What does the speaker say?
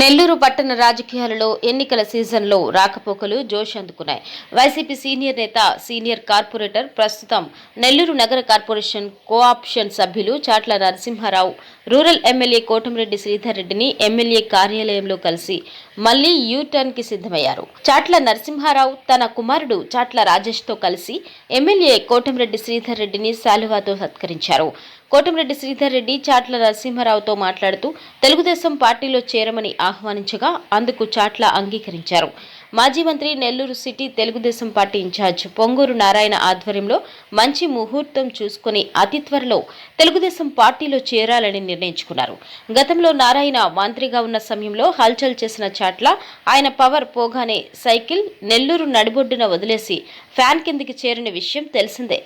నెల్లూరు పట్టణ రాజకీయాలలో ఎన్నికల సీజన్లో రాకపోకలు జోష్ అందుకున్నాయి. వైసీపీ సీనియర్ నేత సీనియర్ కార్పొరేటర్ ప్రస్తుతం నెల్లూరు నగర కార్పొరేషన్ కోఆప్షన్ సభ్యులు చాట్ల నరసింహారావు రూరల్ ఎమ్మెల్యే కోటమిరెడ్డి శ్రీధర్ రెడ్డిని ఎమ్మెల్యే కార్యాలయంలో కలిసి మళ్ళీ యూటర్న్కి సిద్ధమయ్యారు. చాట్ల నరసింహారావు తన కుమారుడు చాట్ల రాజేష్తో కలిసి ఎమ్మెల్యే కోటమిరెడ్డి శ్రీధర్ రెడ్డిని శాలువాతో సత్కరించారు. కోటమిరెడ్డి శ్రీధర్ రెడ్డి చాట్ల నరసింహారావుతో మాట్లాడుతూ తెలుగుదేశం పార్టీలో చేరమని ఆహ్వానించగా అందుకు చాట్ల అంగీకరించారు. మాజీ మంత్రి Nellore city Telugu Desam party incharge Ponguru Narayana ఆధ్వర్యంలో మంచి ముహూర్తం చూసుకుని అతి త్వరలో తెలుగుదేశం పార్టీలో చేరాలని నిర్ణయించుకున్నారు. గతంలో నారాయణ మంత్రిగా ఉన్న సమయంలో హల్చల్ చేసిన చాట్ల ఆయన పవర్ పోగానే సైకిల్ నెల్లూరు నడిబొడ్డున వదిలేసి ఫ్యాన్ కిందికి చేరిన విషయం తెలిసిందే.